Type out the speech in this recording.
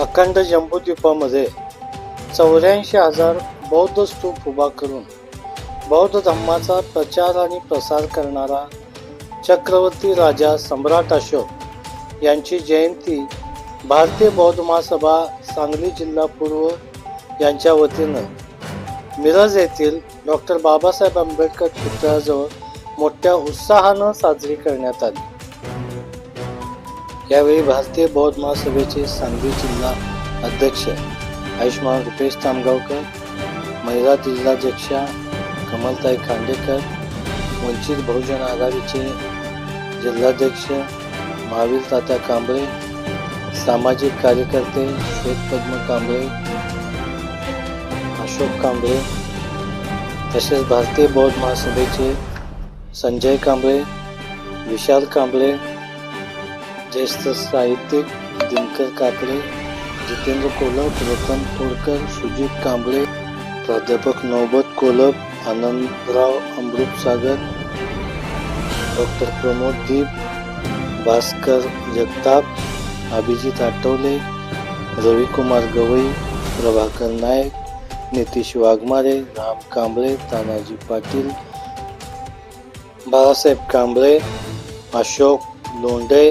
अखंड जम्बूद्वीपामध्ये चौऱ्याऐंशी हजार बौद्ध स्तूप उभा करून बौद्ध धम्माचा प्रचार आणि प्रसार करणारा चक्रवर्ती राजा सम्राट अशोक यांची जयंती भारतीय बौद्ध महासभा सांगली जिल्हा पूर्व यांच्या वतीनं. मिरज येथील डॉक्टर बाबासाहेब आंबेडकर पुतळ्याजवळ मोठ्या उत्साहानं साजरी करण्यात आली. यावेळी भारतीय बौद्ध महासभेचे सांगली जिल्हा अध्यक्ष आयुष्मान रुपेश तामगावकर, महिला जिल्हाध्यक्षा कमलताई खांडेकर, वंचित बहुजन आघाडीचे जिल्हाध्यक्ष महावीर तात्या कांबळे, सामाजिक कार्यकर्ते श्वेतपद्म कांबळे, अशोक कांबळे, तसेच भारतीय बौद्ध महासभेचे संजय कांबळे, विशाल कांबळे ज्येष्ठ साहित्यिक दिनकर काकडे जितेंद्र कोलप रतन तोडकर सुजित कांबळे प्राध्यापक नौबत कोलप आनंदराव अमृतसागर डॉक्टर प्रमोद दीप भास्कर जगताप अभिजित आठवले रविकुमार गवई प्रभाकर नाईक नितीश वाघमारे राम कांबळे तानाजी पाटील बाळासाहेब कांबळे अशोक लोंढे